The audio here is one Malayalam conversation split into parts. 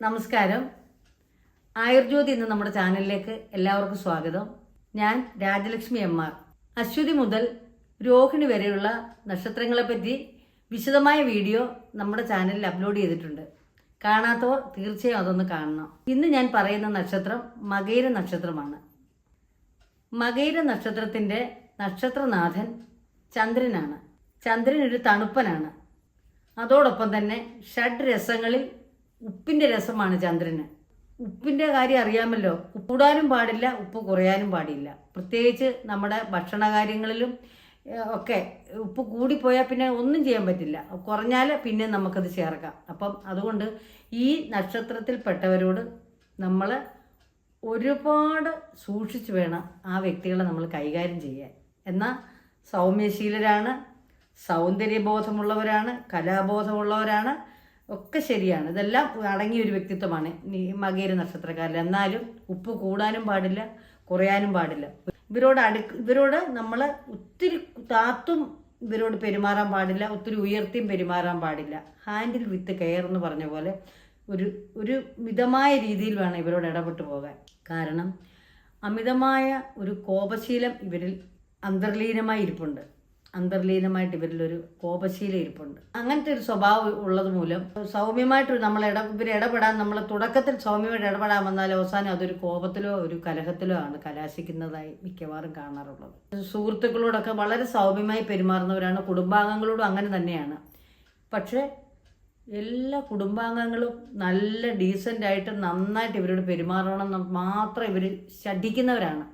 നമസ്കാരം. ആയുർജ്യോതി എന്ന നമ്മുടെ ചാനലിലേക്ക് എല്ലാവർക്കും സ്വാഗതം. ഞാൻ രാജലക്ഷ്മി എം ആർ. അശ്വതി മുതൽ രോഹിണി വരെയുള്ള നക്ഷത്രങ്ങളെപ്പറ്റി വിശദമായ വീഡിയോ നമ്മുടെ ചാനലിൽ അപ്ലോഡ് ചെയ്തിട്ടുണ്ട്. കാണാത്തവർ തീർച്ചയായും അതൊന്ന് കാണണം. ഇന്ന് ഞാൻ പറയുന്ന നക്ഷത്രം മകൈര നക്ഷത്രമാണ്. മകൈര നക്ഷത്രത്തിന്റെ നക്ഷത്രനാഥൻ ചന്ദ്രനാണ്. ചന്ദ്രൻ ഒരു തണുപ്പനാണ്. അതോടൊപ്പം തന്നെ ഷഡ് രസങ്ങളിൽ ഉപ്പിന്റെ രസമാണ് ചന്ദ്രന്. ഉപ്പിന്റെ കാര്യം അറിയാമല്ലോ. കൂടാനും പാടില്ല ഉപ്പ് കുറയാനും പാടില്ല. പ്രത്യേകിച്ച് നമ്മുടെ ഭക്ഷണ കാര്യങ്ങളിലും ഒക്കെ ഉപ്പ് കൂടിപ്പോയാൽ പിന്നെ ഒന്നും ചെയ്യാൻ പറ്റില്ല. കുറഞ്ഞാൽ പിന്നെ നമുക്കത് ചേർക്കാം. അപ്പം അതുകൊണ്ട് ഈ നക്ഷത്രത്തിൽപ്പെട്ടവരോട് നമ്മൾ ഒരുപാട് സൂക്ഷിച്ചു വേണം ആ വ്യക്തികളെ നമ്മൾ കൈകാര്യം ചെയ്യാൻ. എന്നാൽ സൗമ്യശീലരാണ് സൗന്ദര്യബോധമുള്ളവരാണ് കലാബോധമുള്ളവരാണ് ഒക്കെ ശരിയാണ്. ഇതെല്ലാം അടങ്ങിയ ഒരു വ്യക്തിത്വമാണ്. മകേര നക്ഷത്രക്കാരൻ എന്നാലും ഉപ്പ് കൂടാനും പാടില്ല കുറയാനും പാടില്ല. ഇവരോട് അടു ഇവരോട് നമ്മൾ ഒത്തിരി താത്തും ഇവരോട് പെരുമാറാൻ പാടില്ല ഒത്തിരി ഉയർത്തിയും പെരുമാറാൻ പാടില്ല. ഹാൻഡിൽ വിത്ത് കെയർ എന്ന് പറഞ്ഞ പോലെ ഒരു ഒരു മിതമായ രീതിയിൽ വേണം ഇവരോട് ഇടപെട്ടു പോകാൻ. കാരണം അമിതമായ ഒരു കോപശീലം ഇവരിൽ അന്തർലീനമായി ഇരിപ്പുണ്ട്. അന്തർലീനമായിട്ട് ഇവരിലൊരു കോപശീല ഇരിപ്പുണ്ട് അങ്ങനത്തെ ഒരു സ്വഭാവം ഉള്ളത് മൂലം സൗമ്യമായിട്ട് നമ്മൾ ഇട ഇവർ ഇടപെടാൻ നമ്മൾ തുടക്കത്തിൽ സൗമ്യമായിട്ട് ഇടപെടാൻ വന്നാൽ അവസാനം അതൊരു കോപത്തിലോ ഒരു കലഹത്തിലോ ആണ് കലാശിക്കുന്നതായി മിക്കവാറും കാണാറുള്ളത്. സുഹൃത്തുക്കളോടൊക്കെ വളരെ സൗമ്യമായി പെരുമാറുന്നവരാണ് കുടുംബാംഗങ്ങളോടും അങ്ങനെ തന്നെയാണ്. പക്ഷേ എല്ലാ കുടുംബാംഗങ്ങളും നല്ല ഡീസന്റായിട്ട് നന്നായിട്ട് ഇവരോട് പെരുമാറണം മാത്രം ഇവർ ശഠിക്കുന്നവരാണ്.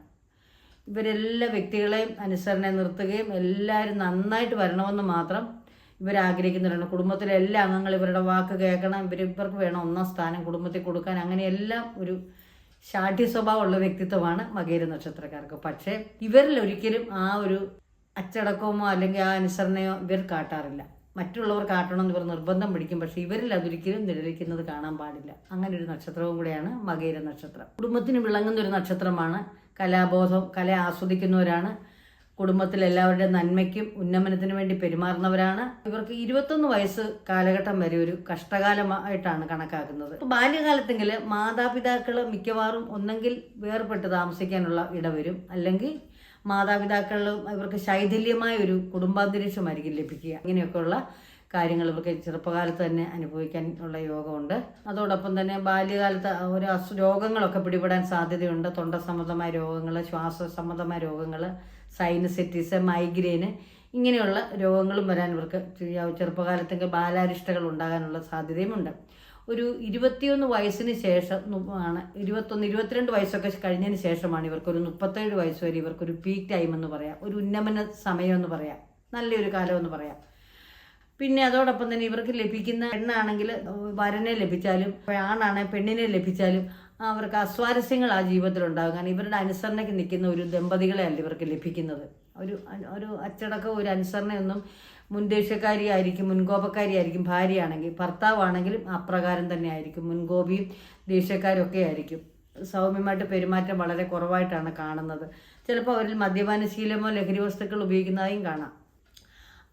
ഇവരെല്ലാ വ്യക്തികളെയും അനുസരണ നിർത്തുകയും എല്ലാവരും നന്നായിട്ട് വരണമെന്ന് മാത്രം ഇവർ ആഗ്രഹിക്കുന്നവരാണ് കുടുംബത്തിലെ എല്ലാ അംഗങ്ങളും ഇവരുടെ വാക്ക് കേൾക്കണം. ഇവർ ഇവർക്ക് വേണം ഒന്നാം സ്ഥാനം കുടുംബത്തിൽ കൊടുക്കാൻ. അങ്ങനെയെല്ലാം ഒരു ശാഠ്യ സ്വഭാവമുള്ള വ്യക്തിത്വമാണ് മകേര നക്ഷത്രക്കാർക്ക്. പക്ഷേ ഇവരിൽ ഒരിക്കലും ആ ഒരു അച്ചടക്കമോ അല്ലെങ്കിൽ ആ അനുസരണയോ ഇവർ കാട്ടാറില്ല. മറ്റുള്ളവർ കാട്ടണം എന്ന് പറഞ്ഞ് നിർബന്ധം പിടിക്കും. പക്ഷെ ഇവരിൽ അതൊരിക്കലും നിഴലിക്കുന്നത് കാണാൻ പാടില്ല. അങ്ങനെ ഒരു നക്ഷത്രവും കൂടെയാണ് മകേര നക്ഷത്രം. കുടുംബത്തിന് വിളങ്ങുന്ന ഒരു നക്ഷത്രമാണ് കലാബോധം. കല ആസ്വദിക്കുന്നവരാണ്. കുടുംബത്തിൽ നന്മയ്ക്കും ഉന്നമനത്തിനു വേണ്ടി പെരുമാറുന്നവരാണ്. ഇവർക്ക് ഇരുപത്തൊന്ന് വയസ്സ് കാലഘട്ടം വരെ ഒരു കഷ്ടകാലമായിട്ടാണ് കണക്കാക്കുന്നത്. ബാല്യകാലത്തെങ്കിൽ മാതാപിതാക്കൾ മിക്കവാറും ഒന്നെങ്കിൽ വേർപെട്ട് താമസിക്കാനുള്ള ഇടവരും അല്ലെങ്കിൽ മാതാപിതാക്കളിലും ഇവർക്ക് ശൈഥില്യമായ ഒരു കുടുംബാന്തരീക്ഷമായിരിക്കും ലഭിക്കുക. ഇങ്ങനെയൊക്കെയുള്ള കാര്യങ്ങൾ ഇവർക്ക് ചെറുപ്പകാലത്ത് തന്നെ അനുഭവിക്കാൻ ഉള്ള യോഗമുണ്ട്. അതോടൊപ്പം തന്നെ ബാല്യകാലത്ത് ഒരു അസു രോഗങ്ങളൊക്കെ പിടിപെടാൻ സാധ്യതയുണ്ട്. തൊണ്ട സംബന്ധമായ രോഗങ്ങൾ ശ്വാസ സംബന്ധമായ രോഗങ്ങൾ സൈനസെറ്റിസ് മൈഗ്രെയിന് ഇങ്ങനെയുള്ള രോഗങ്ങളും വരാൻ ഇവർക്ക് ചെറുപ്പകാലത്തൊക്കെ ബാലാരിഷ്ടകൾ ഉണ്ടാകാനുള്ള സാധ്യതയുമുണ്ട്. ഒരു ഇരുപത്തിയൊന്ന് വയസ്സിന് ശേഷം ആണ്. ഇരുപത്തൊന്ന് ഇരുപത്തിരണ്ട് വയസ്സൊക്കെ കഴിഞ്ഞതിന് ശേഷമാണ് ഇവർക്കൊരു മുപ്പത്തേഴ് വയസ്സ് വരെ ഇവർക്കൊരു പീക്ക് ടൈം എന്ന് പറയാം. ഒരു ഉന്നമന സമയം എന്ന് പറയാം. നല്ലൊരു കാലം എന്ന് പറയാം. പിന്നെ അതോടൊപ്പം തന്നെ ഇവർക്ക് ലഭിക്കുന്ന പെണ്ണാണെങ്കിൽ വരനെ ലഭിച്ചാലും ആണാണെ പെണ്ണിനെ ലഭിച്ചാലും അവർക്ക് അസ്വാരസ്യങ്ങൾ ആ ജീവിതത്തിൽ ഉണ്ടാകും. കാരണം ഇവരുടെ അനുസരണയ്ക്ക് നിൽക്കുന്ന ഒരു ദമ്പതികളെ അല്ല ഇവർക്ക് ലഭിക്കുന്നത്. ഒരു ഒരു അച്ചടക്കം ഒരു അനുസരണയൊന്നും മുൻദേശക്കാരി ആയിരിക്കും മുൻകോപക്കാരി ആയിരിക്കും ഭാര്യയാണെങ്കിൽ ഭർത്താവാണെങ്കിലും അപ്രകാരം തന്നെ ആയിരിക്കും മുൻകോപിയും ദേഷ്യക്കാരും ഒക്കെ ആയിരിക്കും സൗമ്യമായിട്ട് പെരുമാറ്റം വളരെ കുറവായിട്ടാണ് കാണുന്നത്. ചിലപ്പോൾ അവരിൽ മദ്യപാന ശീലമോ ലഹരി വസ്തുക്കൾ ഉപയോഗിക്കുന്നതായും കാണാം.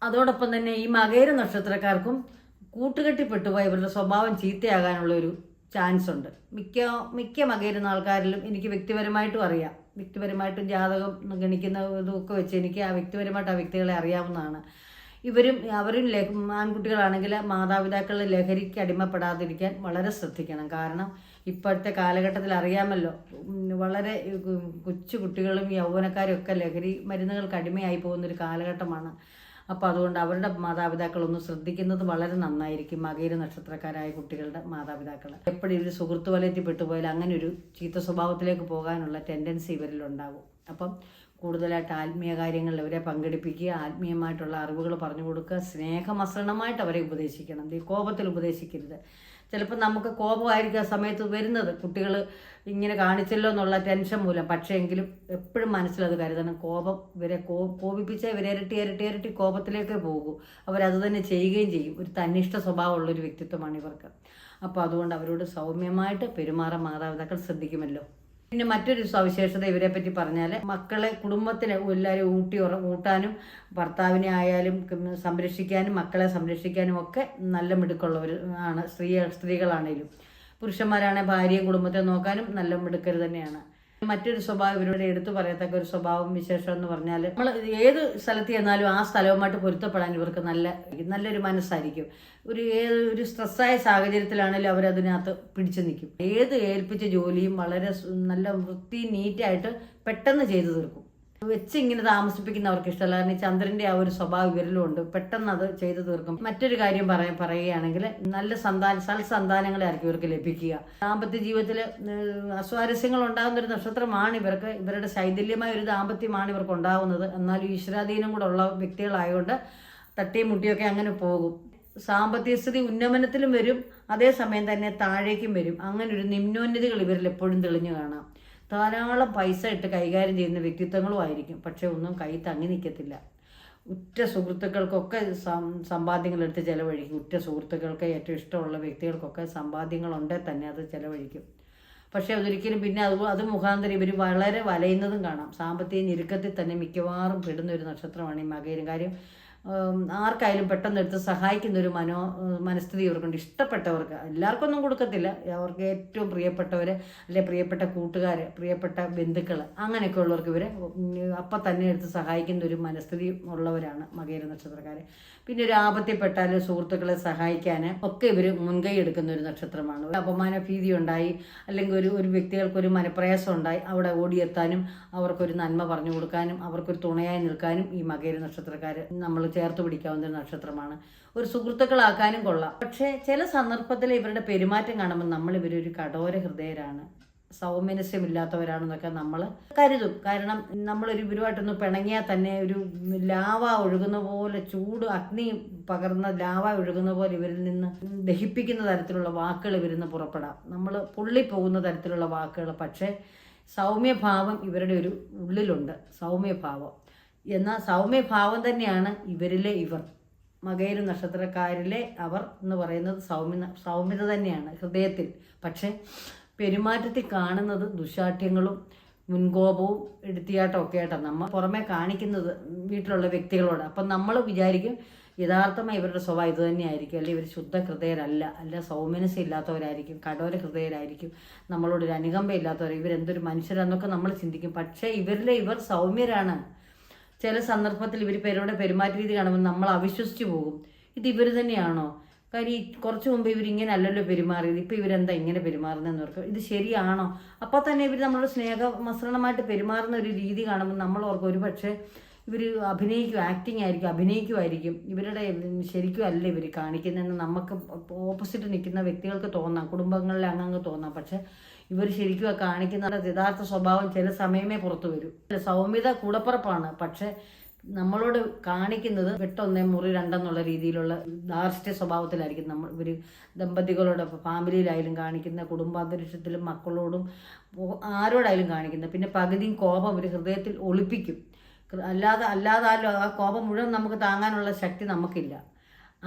അതോടൊപ്പം തന്നെ ഈ മകേര നക്ഷത്രക്കാർക്കും കൂട്ടുകെട്ടിപ്പെട്ടുപോയ ഇവരുടെ സ്വഭാവം ചീത്തയാകാനുള്ള ഒരു ചാൻസ് ഉണ്ട്. മിക്ക മിക്ക മകേരുന്ന ആൾക്കാരിലും എനിക്ക് വ്യക്തിപരമായിട്ടും അറിയാം. വ്യക്തിപരമായിട്ടും ജാതകം ഗണിക്കുന്ന ഇതൊക്കെ വെച്ച് എനിക്ക് ആ വ്യക്തിപരമായിട്ട് ആ വ്യക്തികളെ അറിയാവുന്നതാണ്. ഇവരും അവരും ആൺകുട്ടികളാണെങ്കിൽ മാതാപിതാക്കൾ ലഹരിക്ക് അടിമപ്പെടാതിരിക്കാൻ വളരെ ശ്രദ്ധിക്കണം. കാരണം ഇപ്പോഴത്തെ കാലഘട്ടത്തിൽ അറിയാമല്ലോ വളരെ കൊച്ചു കുട്ടികളും യൗവനക്കാരും ഒക്കെ ലഹരി മരുന്നുകൾക്ക് അടിമയായി പോകുന്നൊരു കാലഘട്ടമാണ്. അപ്പോൾ അതുകൊണ്ട് അവരുടെ മാതാപിതാക്കളൊന്ന് ശ്രദ്ധിക്കുന്നത് വളരെ നന്നായിരിക്കും. മകയിര നക്ഷത്രക്കാരായ കുട്ടികളുടെ മാതാപിതാക്കൾ എപ്പോഴും ഒരു സുഹൃത്തു വലയത്തിൽ പെട്ടുപോയാൽ അങ്ങനെ ഒരു ചീത്ത സ്വഭാവത്തിലേക്ക് പോകാനുള്ള ടെൻഡൻസി ഇവരിലുണ്ടാകും അപ്പം കൂടുതലായിട്ട് ആത്മീയ കാര്യങ്ങളിൽ അവരെ പങ്കെടുപ്പിക്കുക ആത്മീയമായിട്ടുള്ള അറിവുകൾ പറഞ്ഞു കൊടുക്കുക സ്നേഹമസൃണമായിട്ട് അവരെ ഉപദേശിക്കണം. ഈ കോപത്തിൽ ഉപദേശിക്കരുത്. ചിലപ്പോൾ നമുക്ക് കോപമായിരിക്കും ആ സമയത്ത് വരുന്നത്. കുട്ടികൾ ഇങ്ങനെ കാണിച്ചല്ലോ എന്നുള്ള ടെൻഷൻ മൂലം. പക്ഷേ എങ്കിലും എപ്പോഴും മനസ്സിലത് കരുതണം. കോപം ഇവരെ കോ കോപിപ്പിച്ച ഇവരെ ഇരട്ടി ഇരട്ടി ഇരട്ടി കോപത്തിലേക്ക് പോകും. അവരത് തന്നെ ചെയ്യുകയും ചെയ്യും. ഒരു തന്നിഷ്ട സ്വഭാവമുള്ള ഒരു വ്യക്തിത്വമാണ് ഇവർക്ക്. അപ്പോൾ അതുകൊണ്ട് അവരോട് സൗമ്യമായിട്ട് പെരുമാറാൻ മാതാപിതാക്കൾ ശ്രദ്ധിക്കുമല്ലോ. പിന്നെ മറ്റൊരു സവിശേഷത ഇവരെ പറ്റി പറഞ്ഞാൽ മക്കളെ കുടുംബത്തിനെ എല്ലാവരും ഊട്ടി ഊട്ടാനും ഭർത്താവിനെ ആയാലും സംരക്ഷിക്കാനും മക്കളെ സംരക്ഷിക്കാനും ഒക്കെ നല്ല മിടുക്കുള്ളവർ ആണ്. സ്ത്രീ സ്ത്രീകളാണേലും. പുരുഷന്മാരാണെ ഭാര്യയും കുടുംബത്തെ നോക്കാനും നല്ല മിടുക്കർ തന്നെയാണ്. മറ്റൊരു സ്വഭാവം ഇവരുടെ എടുത്തു പറയത്തക്ക ഒരു സ്വഭാവം വിശേഷം എന്ന് പറഞ്ഞാൽ നമ്മൾ ഏത് സ്ഥലത്ത് ചെന്നാലും ആ സ്ഥലവുമായിട്ട് പൊരുത്തപ്പെടാൻ ഇവർക്ക് നല്ല നല്ലൊരു മനസ്സായിരിക്കും. ഒരു ഏത് ഒരു സ്ട്രെസ്സായ സാഹചര്യത്തിലാണെങ്കിലും അവരതിനകത്ത് പിടിച്ചു നിൽക്കും. ഏത് ഏൽപ്പിച്ച ജോലിയും വളരെ നല്ല വൃത്തി നീറ്റായിട്ട് പെട്ടെന്ന് ചെയ്തു തീർക്കും. വെച്ച് ഇങ്ങനെ താമസിപ്പിക്കുന്നവർക്ക് ഇഷ്ടമല്ല. കാരണം ഈ ചന്ദ്രന്റെ ആ ഒരു സ്വഭാവം ഉണ്ട് പെട്ടെന്ന് അത് ചെയ്തു തീർക്കും. മറ്റൊരു കാര്യം പറയാൻ പറയുകയാണെങ്കിൽ നല്ല സന്താന സൽ സന്താനങ്ങളായിരിക്കും ഇവർക്ക് ലഭിക്കുക. ദാമ്പത്യ ജീവിതത്തിൽ അസ്വാരസ്യങ്ങൾ ഉണ്ടാകുന്ന ഒരു നക്ഷത്രമാണ് ഇവർക്ക് ഇവരുടെ ശൈഥല്യമായ ഒരു ദാമ്പത്യമാണ് ഇവർക്ക് ഉണ്ടാകുന്നത്. എന്നാലും ഈശ്വരാധീനം കൂടെ ഉള്ള വ്യക്തികളായതുകൊണ്ട് തട്ടിയും മുട്ടിയൊക്കെ അങ്ങനെ പോകും. സാമ്പത്തിക സ്ഥിതി ഉന്നമനത്തിലും വരും. അതേസമയം തന്നെ താഴേക്കും വരും. അങ്ങനെ ഒരു നിമ്നോന്നതികൾ ഇവരിൽ എപ്പോഴും തെളിഞ്ഞു കാണാം. ധാരാളം പൈസ ഇട്ട് കൈകാര്യം ചെയ്യുന്ന വ്യക്തിത്വങ്ങളും ആയിരിക്കും. പക്ഷെ ഒന്നും കൈ തങ്ങി നിൽക്കത്തില്ല. ഉറ്റ സുഹൃത്തുക്കൾക്കൊക്കെ സമ്പാദ്യങ്ങളെടുത്ത് ചിലവഴിക്കും. ഉറ്റ സുഹൃത്തുക്കൾക്ക് ഏറ്റവും ഇഷ്ടമുള്ള വ്യക്തികൾക്കൊക്കെ സമ്പാദ്യങ്ങളുണ്ടെങ്കിൽ തന്നെ അത് ചിലവഴിക്കും. പക്ഷേ അതൊരിക്കലും പിന്നെ അത് അത് മുഖാന്തരം ഇവർ വളരെ വലയുന്നതും കാണാം. സാമ്പത്തിക ഞെരുക്കത്തിൽ തന്നെ മിക്കവാറും പെടുന്ന ഒരു നക്ഷത്രമാണ് ഈ മകയിലും. കാര്യം ആർക്കായാലും പെട്ടെന്ന് എടുത്ത് സഹായിക്കുന്ന ഒരു മനോ മനസ്ഥിതി ഇവർക്കുണ്ട്. ഇഷ്ടപ്പെട്ടവർക്ക്. എല്ലാവർക്കൊന്നും കൊടുക്കത്തില്ല. അവർക്ക് ഏറ്റവും പ്രിയപ്പെട്ടവർ അല്ലെ പ്രിയപ്പെട്ട കൂട്ടുകാർ പ്രിയപ്പെട്ട ബന്ധുക്കൾ അങ്ങനെയൊക്കെ ഉള്ളവർക്ക് ഇവരെ അപ്പം തന്നെ എടുത്ത് സഹായിക്കുന്ന ഒരു മനസ്ഥിതി ഉള്ളവരാണ് മകേര നക്ഷത്രക്കാർ പിന്നെ ഒരു ആപത്തിൽപ്പെട്ടാൽ സുഹൃത്തുക്കളെ സഹായിക്കാൻ ഒക്കെ ഇവർ മുൻകൈ എടുക്കുന്ന ഒരു നക്ഷത്രമാണ്. അപമാന ഭീതി ഉണ്ടായി അല്ലെങ്കിൽ ഒരു ഒരു വ്യക്തികൾക്ക് ഒരു മനപ്രയാസം ഉണ്ടായി അവിടെ ഓടിയെത്താനും അവർക്കൊരു നന്മ പറഞ്ഞു കൊടുക്കാനും അവർക്കൊരു തുണയായി നിൽക്കാനും ഈ മകേര നക്ഷത്രക്കാർ നമ്മൾ ചേർത്ത് പിടിക്കാവുന്ന ഒരു നക്ഷത്രമാണ്. ഒരു സുഹൃത്തുക്കളാക്കാനും കൊള്ളാം. പക്ഷേ ചില സന്ദർഭത്തിൽ ഇവരുടെ പെരുമാറ്റം കാണുമ്പോൾ നമ്മൾ ഇവരൊരു കഠോര ഹൃദയരാണ്. സൗമനസ്യമില്ലാത്തവരാണെന്നൊക്കെ നമ്മൾ കരുതും. കാരണം നമ്മളൊരു ഇവരുമായിട്ടൊന്ന് പിണങ്ങിയാൽ തന്നെ ഒരു ലാവ ഒഴുകുന്ന പോലെ ചൂട് അഗ്നി പകർന്ന ലാവ ഒഴുകുന്ന പോലെ ഇവരിൽ നിന്ന് ദഹിപ്പിക്കുന്ന തരത്തിലുള്ള വാക്കുകൾ ഇവരിൽ നിന്ന് പുറപ്പെടാം. നമ്മൾ പൊള്ളിപ്പോകുന്ന തരത്തിലുള്ള വാക്കുകൾ. പക്ഷേ സൗമ്യഭാവം ഇവരുടെ ഒരു ഉള്ളിലുണ്ട്. സൗമ്യഭാവം. എന്നാൽ സൗമ്യഭാവം തന്നെയാണ് ഇവരിലെ ഇവർ. മകയിലും നക്ഷത്രക്കാരിലെ അവർ എന്ന് പറയുന്നത് സൗമ്യ സൗമ്യത തന്നെയാണ് ഹൃദയത്തിൽ. പക്ഷേ പെരുമാറ്റത്തിൽ കാണുന്നത് ദുശാഠ്യങ്ങളും മുൻകോപവും എടുത്തിയാട്ടം ഒക്കെ ആയിട്ടാണ്. നമ്മൾ പുറമെ കാണിക്കുന്നത് വീട്ടിലുള്ള വ്യക്തികളോട്. അപ്പം നമ്മൾ വിചാരിക്കും യഥാർത്ഥമായി ഇവരുടെ സ്വഭാവം ഇത് തന്നെയായിരിക്കും. അല്ലെങ്കിൽ ഇവർ ശുദ്ധ ഹൃദയരല്ല. അല്ല സൗമ്യനസ്യം ഇല്ലാത്തവരായിരിക്കും കടോര ഹൃദയരായിരിക്കും. നമ്മളോട് ഒരു അനുകമ്പ ഇല്ലാത്തവർ ഇവരെന്തൊരു മനുഷ്യരാന്നൊക്കെ നമ്മൾ ചിന്തിക്കും. പക്ഷേ ഇവരിലെ ഇവർ സൗമ്യരാണ്. ചില സന്ദർഭത്തിൽ ഇവർ പേരോടെ പെരുമാറ്റ രീതി കാണുമ്പോൾ നമ്മൾ അവിശ്വസിച്ചു പോകും. ഇത് ഇവർ തന്നെയാണോ? കാര്യം ഈ കുറച്ച് മുമ്പ് ഇവരിങ്ങനെ അല്ലല്ലോ പെരുമാറിയത്. ഇപ്പം ഇവരെന്താ ഇങ്ങനെ പെരുമാറുന്നതെന്ന് ഓർക്കും. ഇത് ശരിയാണോ? അപ്പോൾ തന്നെ ഇവർ നമ്മളോട് സ്നേഹമസൃണമായിട്ട് പെരുമാറുന്ന ഒരു രീതി കാണുമ്പോൾ നമ്മൾ ഓർക്കും. ഒരു പക്ഷേ ഇവർ അഭിനയിക്കും ആക്ടിങ് ആയിരിക്കും അഭിനയിക്കുമായിരിക്കും. ഇവരുടെ ശരിക്കും അല്ല ഇവർ കാണിക്കുന്നതെന്ന് നമുക്ക് ഓപ്പോസിറ്റ് നിൽക്കുന്ന വ്യക്തികൾക്ക് തോന്നാം. കുടുംബങ്ങളിലെ അംഗങ്ങൾ തോന്നാം. പക്ഷെ ഇവർ ശരിക്കും കാണിക്കുന്ന യഥാർത്ഥ സ്വഭാവം ചില സമയമേ പുറത്തു വരൂ. സൗമ്യത കൂടപ്പുറപ്പാണ്. പക്ഷെ നമ്മളോട് കാണിക്കുന്നത് വെട്ടൊന്നേ മുറി രണ്ടെന്നുള്ള രീതിയിലുള്ള ധാർഷ്ട്യ സ്വഭാവത്തിലായിരിക്കും നമ്മൾ ഇവർ ദമ്പതികളോട് ഫാമിലിയിലായാലും കാണിക്കുന്ന കുടുംബാന്തരീക്ഷത്തിലും മക്കളോടും ആരോടായാലും കാണിക്കുന്നത്. പിന്നെ പകുതിയും കോപം ഒരു ഹൃദയത്തിൽ ഒളിപ്പിക്കും. അല്ലാതെ അല്ലാതാലും ആ കോപം മുഴുവൻ നമുക്ക് താങ്ങാനുള്ള ശക്തി നമുക്കില്ല.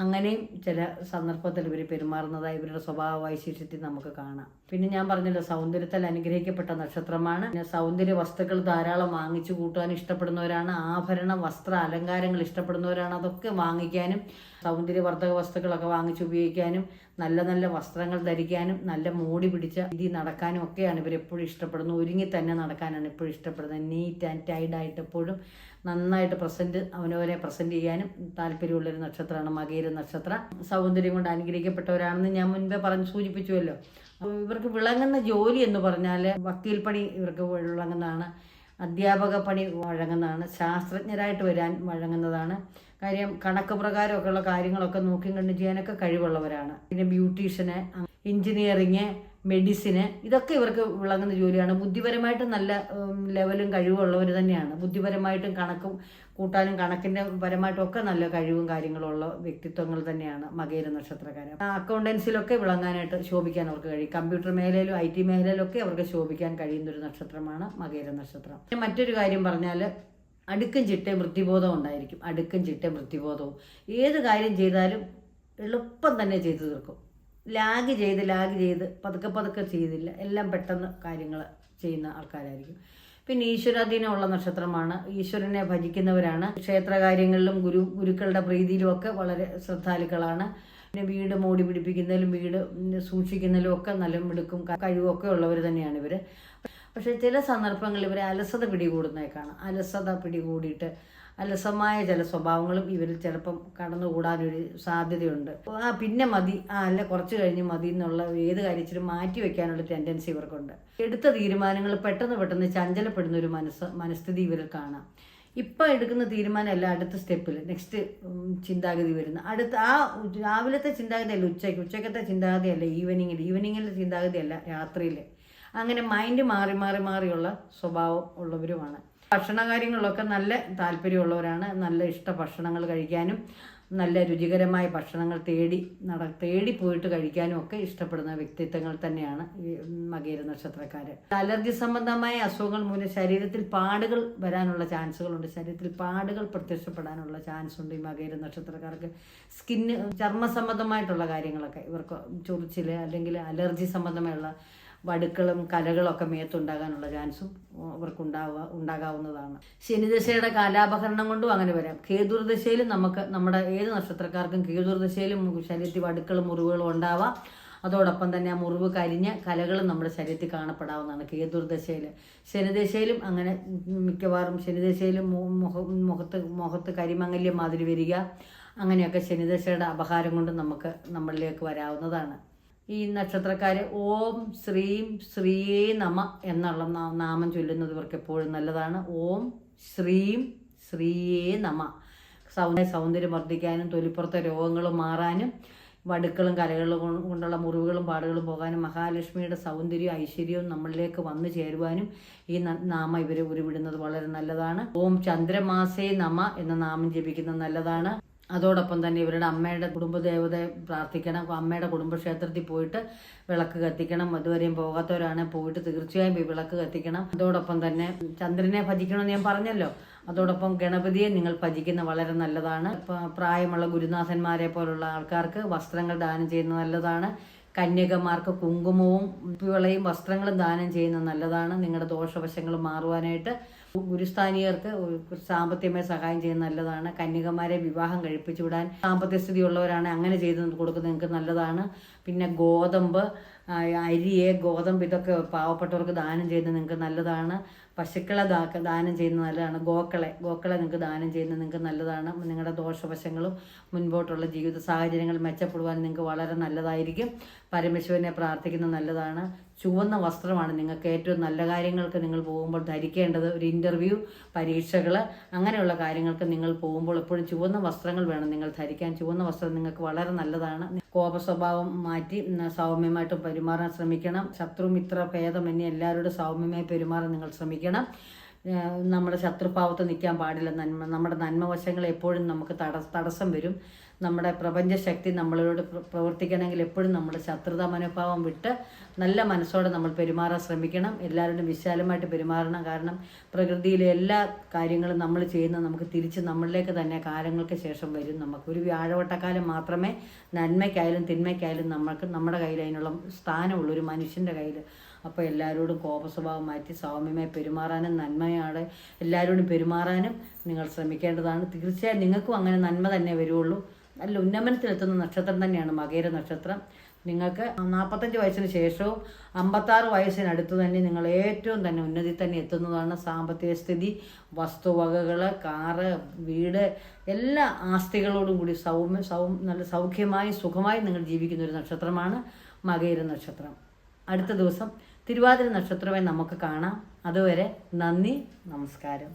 അങ്ങനെയും ചില സന്ദർഭത്തിൽ ഇവർ പെരുമാറുന്നതായി ഇവരുടെ സ്വഭാവ വൈശിഷ്ട്യത്തിൽ നമുക്ക് കാണാം. പിന്നെ ഞാൻ പറഞ്ഞല്ലോ സൗന്ദര്യത്താൽ അനുഗ്രഹിക്കപ്പെട്ട നക്ഷത്രമാണ്. പിന്നെ സൗന്ദര്യ വസ്തുക്കൾ ധാരാളം വാങ്ങിച്ചു കൂട്ടാൻ ഇഷ്ടപ്പെടുന്നവരാണ്. ആഭരണ വസ്ത്ര അലങ്കാരങ്ങൾ ഇഷ്ടപ്പെടുന്നവരാണ് അതൊക്കെ വാങ്ങിക്കാനും സൗന്ദര്യവർദ്ധക വസ്തുക്കളൊക്കെ വാങ്ങിച്ചു ഉപയോഗിക്കാനും നല്ല നല്ല വസ്ത്രങ്ങൾ ധരിക്കാനും നല്ല മോടി പിടിച്ച രീതി നടക്കാനും ഒക്കെയാണ് ഇവർ എപ്പോഴും ഇഷ്ടപ്പെടുന്നത്. ഒരുങ്ങി തന്നെ നടക്കാനാണ് എപ്പോഴും ഇഷ്ടപ്പെടുന്നത്. നീറ്റ് ആൻഡ് ടൈഡ് ആയിട്ട് എപ്പോഴും നന്നായിട്ട് പ്രസന്റ് അവനവരെ പ്രസന്റ് ചെയ്യാനും താല്പര്യമുള്ളൊരു നക്ഷത്രമാണ് മകേര നക്ഷത്രം. സൗന്ദര്യം കൊണ്ട് അനുഗ്രഹിക്കപ്പെട്ടവരാണെന്ന് ഞാൻ മുൻപേ പറഞ്ഞ് സൂചിപ്പിച്ചുവല്ലോ. അപ്പോൾ ഇവർക്ക് വിളങ്ങുന്ന ജോലി എന്ന് പറഞ്ഞാൽ വക്കീൽ പണി ഇവർക്ക് വിളങ്ങുന്നതാണ് അധ്യാപക പണി വഴങ്ങുന്നതാണ് ശാസ്ത്രജ്ഞരായിട്ട് വരാൻ വഴങ്ങുന്നതാണ്. കാര്യം കണക്ക് പ്രകാരമൊക്കെയുള്ള കാര്യങ്ങളൊക്കെ നോക്കിയും കണ്ടു ചെയ്യാനൊക്കെ കഴിവുള്ളവരാണ്. പിന്നെ ബ്യൂട്ടീഷ്യന് എഞ്ചിനീയറിങ് മെഡിസിന് ഇതൊക്കെ ഇവർക്ക് വിളങ്ങുന്ന ജോലിയാണ്. ബുദ്ധിപരമായിട്ടും നല്ല ലെവലും കഴിവുള്ളവർ തന്നെയാണ്. ബുദ്ധിപരമായിട്ടും കണക്കും കൂട്ടാനും കണക്കിന്റെ പരമായിട്ടും ഒക്കെ നല്ല കഴിവും കാര്യങ്ങളും ഉള്ള വ്യക്തിത്വങ്ങൾ തന്നെയാണ് മകേര നക്ഷത്രകാരൻ അക്കൗണ്ടൻസിലൊക്കെ വിളങ്ങാനായിട്ട് ശോഭിക്കാൻ അവർക്ക് കഴിയും. കമ്പ്യൂട്ടർ മേഖലയിലും ഐ ടി മേഖലയിലൊക്കെ അവർക്ക് ശോഭിക്കാൻ കഴിയുന്ന ഒരു നക്ഷത്രമാണ് മകേര നക്ഷത്രം. പിന്നെ മറ്റൊരു കാര്യം പറഞ്ഞാൽ അടുക്കും ചിട്ടയും വൃത്തിബോധം ഉണ്ടായിരിക്കും. അടുക്കും ചിട്ടയും വൃത്തിബോധവും. ഏത് കാര്യം ചെയ്താലും എളുപ്പം തന്നെ ചെയ്തു തീർക്കും. ലാഗ് ചെയ്ത് ലാഗ് ചെയ്ത് പതുക്കെ പതുക്കെ ചെയ്തില്ല. എല്ലാം പെട്ടെന്ന് കാര്യങ്ങൾ ചെയ്യുന്ന ആൾക്കാരായിരിക്കും. പിന്നെ ഈശ്വരാധീനമുള്ള നക്ഷത്രമാണ്. ഈശ്വരനെ ഭജിക്കുന്നവരാണ്. ക്ഷേത്ര കാര്യങ്ങളിലും ഗുരു ഗുരുക്കളുടെ പ്രീതിയിലും ഒക്കെ വളരെ ശ്രദ്ധാലുക്കളാണ്. പിന്നെ വീട് മോടി പിടിപ്പിക്കുന്നതിലും വീട് സൂക്ഷിക്കുന്നതിലും ഒക്കെ നല്ല മിടുക്കും കഴിവൊക്കെ ഉള്ളവർ തന്നെയാണ് ഇവർ പക്ഷേ ചില സന്ദർഭങ്ങളിൽ ഇവരെ അലസത പിടികൂടുന്നതായി കാണാം. അലസത പിടികൂടിയിട്ട് അലസമായ ചില സ്വഭാവങ്ങളും ഇവരിൽ ചിലപ്പം കടന്നുകൂടാനൊരു സാധ്യതയുണ്ട്. ആ പിന്നെ മതി. ആ അല്ല കുറച്ച് കഴിഞ്ഞ് മതി എന്നുള്ള ഏത് കാര്യത്തിലും മാറ്റി വെക്കാനുള്ള ടെൻഡൻസി ഇവർക്കുണ്ട്. എടുത്ത തീരുമാനങ്ങൾ പെട്ടെന്ന് പെട്ടെന്ന് ചഞ്ചലപ്പെടുന്ന ഒരു മനസ്സ് മനസ്ഥിതി ഇവരിൽ കാണാം. ഇപ്പം എടുക്കുന്ന തീരുമാനമല്ല അടുത്ത സ്റ്റെപ്പിൽ നെക്സ്റ്റ് ചിന്താഗതി വരുന്ന. അടുത്ത ആ രാവിലത്തെ ചിന്താഗതിയല്ല ഉച്ചയ്ക്ക്. ഉച്ചക്കത്തെ ചിന്താഗതിയല്ല ഈവനിങ്ങിൽ ഈവനിങ്ങിലെ ചിന്താഗതിയല്ല രാത്രിയിൽ അങ്ങനെ മൈൻഡ് മാറി മാറി മാറിയുള്ള സ്വഭാവം ഉള്ളവരുമാണ്. ഭക്ഷണ കാര്യങ്ങളിലൊക്കെ നല്ല താല്പര്യമുള്ളവരാണ്. നല്ല ഇഷ്ട ഭക്ഷണങ്ങൾ കഴിക്കാനും നല്ല രുചികരമായ ഭക്ഷണങ്ങൾ തേടി നട തേടി പോയിട്ട് കഴിക്കാനും ഒക്കെ ഇഷ്ടപ്പെടുന്ന വ്യക്തിത്വങ്ങൾ തന്നെയാണ് ഈ മകീര നക്ഷത്രക്കാർ അലർജി സംബന്ധമായ അസുഖങ്ങൾ മൂലം ശരീരത്തിൽ പാടുകൾ വരാനുള്ള ചാൻസുകളുണ്ട്. ശരീരത്തിൽ പാടുകൾ പ്രത്യക്ഷപ്പെടാനുള്ള ചാൻസ് ഉണ്ട് ഈ മകീര നക്ഷത്രക്കാർക്ക്. സ്കിന്ന് ചർമ്മ സംബന്ധമായിട്ടുള്ള കാര്യങ്ങളൊക്കെ ഇവർക്ക് ചൊറിച്ചിൽ അല്ലെങ്കിൽ അലർജി സംബന്ധമായുള്ള വടുക്കളും കലകളൊക്കെ മേത്തുണ്ടാകാനുള്ള ചാൻസും അവർക്കുണ്ടാവുക ഉണ്ടാകാവുന്നതാണ്. ശനിദശയുടെ കാലാപഹരണം കൊണ്ടും അങ്ങനെ വരാം. കേതുർദശയിലും നമുക്ക് നമ്മുടെ ഏത് നക്ഷത്രക്കാർക്കും കേതുർദശയിലും ശരീരത്തിൽ വടുക്കളും മുറിവുകളും ഉണ്ടാവാം. അതോടൊപ്പം തന്നെ ആ മുറിവ് കരിഞ്ഞ കലകളും നമ്മുടെ ശരീരത്തിൽ കാണപ്പെടാവുന്നതാണ് കേതുർദശയിൽ. ശനിദശയിലും അങ്ങനെ മിക്കവാറും ശനിദശയിലും മുഖ മുഖത്ത് മുഖത്ത് കരിമംഗല്യം മാതിരി വരിക. അങ്ങനെയൊക്കെ ശനിദശയുടെ അപഹാരം കൊണ്ട് നമുക്ക് നമ്മളിലേക്ക് വരാവുന്നതാണ്. ഈ നക്ഷത്രക്കാർ ഓം ശ്രീം ശ്രീയേ നമ എന്നുള്ള നാമം ചൊല്ലുന്നത് ഇവർക്ക് എപ്പോഴും നല്ലതാണ്. ഓം ശ്രീം ശ്രീയേ നമ. സൗന്ദര്യ സൗന്ദര്യം വർദ്ധിക്കാനും തൊലിപ്പുറത്തെ രോഗങ്ങൾ മാറാനും വടുക്കളും കലകളും കൊണ്ടുള്ള മുറിവുകളും പാടുകളും പോകാനും മഹാലക്ഷ്മിയുടെ സൗന്ദര്യവും ഐശ്വര്യവും നമ്മളിലേക്ക് വന്നു ചേരുവാനും ഈ നാമം ഇവർ ഉരുവിടുന്നത് വളരെ നല്ലതാണ്. ഓം ചന്ദ്രമാസേ നമ എന്ന നാമം ജപിക്കുന്നത് നല്ലതാണ്. അതോടൊപ്പം തന്നെ ഇവരുടെ അമ്മയുടെ കുടുംബദേവതയെ പ്രാർത്ഥിക്കണം. അമ്മയുടെ കുടുംബക്ഷേത്രത്തിൽ പോയിട്ട് വിളക്ക് കത്തിക്കണം. അതുവരെയും പോകാത്തവരാണ് പോയിട്ട് തീർച്ചയായും വിളക്ക് കത്തിക്കണം. അതോടൊപ്പം തന്നെ ചന്ദ്രനെ ഭജിക്കണമെന്ന് ഞാൻ പറഞ്ഞല്ലോ. അതോടൊപ്പം ഗണപതിയെ നിങ്ങൾ ഭജിക്കുന്ന വളരെ നല്ലതാണ്. പ്രായമുള്ള ഗുരുനാഥന്മാരെ പോലുള്ള ആൾക്കാർക്ക് വസ്ത്രങ്ങൾ ദാനം ചെയ്യുന്നത് നല്ലതാണ്. കന്യകമാർക്ക് കുങ്കുമവും വിളയും വസ്ത്രങ്ങളും ദാനം ചെയ്യുന്നത് നല്ലതാണ്. നിങ്ങളുടെ ദോഷവശങ്ങൾ മാറുവാനായിട്ട് ഗുരുസ്ഥാനീയർക്ക് സാമ്പത്തികമായി സഹായം ചെയ്യുന്നത് നല്ലതാണ്. കന്യകമാരെ വിവാഹം കഴിപ്പിച്ചു വിടാൻ സാമ്പത്തിക സ്ഥിതി ഉള്ളവരാണ് അങ്ങനെ ചെയ്ത് കൊടുക്കുന്നത് നിങ്ങൾക്ക് നല്ലതാണ്. പിന്നെ ഗോതമ്പ് അരിയെ ഗോതമ്പ് ഇതൊക്കെ പാവപ്പെട്ടവർക്ക് ദാനം ചെയ്യുന്നത് നിങ്ങൾക്ക് നല്ലതാണ്. പശുക്കളെ ദാനം ചെയ്യുന്നത് നല്ലതാണ്. ഗോക്കളെ ഗോക്കളെ നിങ്ങൾക്ക് ദാനം ചെയ്യുന്നത് നിങ്ങൾക്ക് നല്ലതാണ്. നിങ്ങളുടെ ദോഷവശങ്ങളും മുൻപോട്ടുള്ള ജീവിത സാഹചര്യങ്ങൾ മെച്ചപ്പെടുവാൻ നിങ്ങൾക്ക് വളരെ നല്ലതായിരിക്കും. പരമേശ്വരനെ പ്രാർത്ഥിക്കുന്നത് നല്ലതാണ്. ചുവന്ന വസ്ത്രമാണ് നിങ്ങൾക്ക് ഏറ്റവും നല്ല കാര്യങ്ങൾക്ക് നിങ്ങൾ പോകുമ്പോൾ ധരിക്കേണ്ടത്. ഒരു ഇന്റർവ്യൂ പരീക്ഷകൾ അങ്ങനെയുള്ള കാര്യങ്ങൾക്ക് നിങ്ങൾ പോകുമ്പോൾ എപ്പോഴും ചുവന്ന വസ്ത്രങ്ങൾ വേണം നിങ്ങൾ ധരിക്കാൻ. ചുവന്ന വസ്ത്രം നിങ്ങൾക്ക് വളരെ നല്ലതാണ്. കോപ സ്വഭാവം മാറ്റി സൗമ്യമായിട്ട് പെരുമാറാൻ ശ്രമിക്കണം. ശത്രു മിത്ര ഭേദം എന്നീ എല്ലാവരോടും സൗമ്യമായി പെരുമാറാൻ നിങ്ങൾ ശ്രമിക്കണം. നമ്മുടെ ശത്രുഭാവത്ത് നിൽക്കാൻ പാടില്ല. നന്മ നമ്മുടെ നന്മവശങ്ങൾ എപ്പോഴും നമുക്ക് തട തടസ്സം വരും. നമ്മുടെ പ്രപഞ്ചശക്തി നമ്മളോട് പ്ര- പ്രവർത്തിക്കണമെങ്കിൽ എപ്പോഴും നമ്മൾ ശത്രുതാ മനോഭാവം വിട്ട് നല്ല മനസ്സോടെ നമ്മൾ പെരുമാറാൻ ശ്രമിക്കണം. എല്ലാവരോടും വിശാലമായിട്ട് പെരുമാറണം. കാരണം പ്രകൃതിയിലെ എല്ലാ കാര്യങ്ങളും നമ്മൾ ചെയ്യുന്ന നമുക്ക് തിരിച്ച് നമ്മളിലേക്ക് തന്നെ കാലങ്ങൾക്ക് ശേഷം വരും നമുക്ക്. ഒരു വ്യാഴവട്ടക്കാലം മാത്രമേ നന്മയ്ക്കായാലും തിന്മയ്ക്കായാലും നമ്മൾക്ക് നമ്മുടെ കയ്യിൽ അതിനുള്ള സ്ഥാനമുള്ളൂ. ഒരു മനുഷ്യന്റെ കയ്യിൽ. അപ്പോൾ എല്ലാവരോടും കോപസ്വഭാവം മാറ്റി സൗമ്യമായി പെരുമാറാനും നന്മയോടെ എല്ലാവരോടും പെരുമാറാനും നിങ്ങൾ ശ്രമിക്കേണ്ടതാണ്. തീർച്ചയായും നിങ്ങൾക്കും അങ്ങനെ നന്മ തന്നെ വരുള്ളൂ. നല്ല ഉന്നമനത്തിലെത്തുന്ന നക്ഷത്രം തന്നെയാണ് മകേര നക്ഷത്രം. നിങ്ങൾക്ക് നാൽപ്പത്തഞ്ച് വയസ്സിന് ശേഷവും അമ്പത്താറ് വയസ്സിനടുത്ത് തന്നെ നിങ്ങൾ ഏറ്റവും തന്നെ ഉന്നതി തന്നെ എത്തുന്നതാണ് സാമ്പത്തിക സ്ഥിതി വസ്തുവകകൾ കാറ് വീട് എല്ലാ ആസ്തികളോടും കൂടി സൗമ്യ സൗ നല്ല സൗഖ്യമായി സുഖമായി നിങ്ങൾ ജീവിക്കുന്ന ഒരു നക്ഷത്രമാണ് മകേര നക്ഷത്രം. അടുത്ത ദിവസം തിരുവാതിര നക്ഷത്രമായി നമുക്ക് കാണാം. അതുവരെ നന്ദി നമസ്കാരം.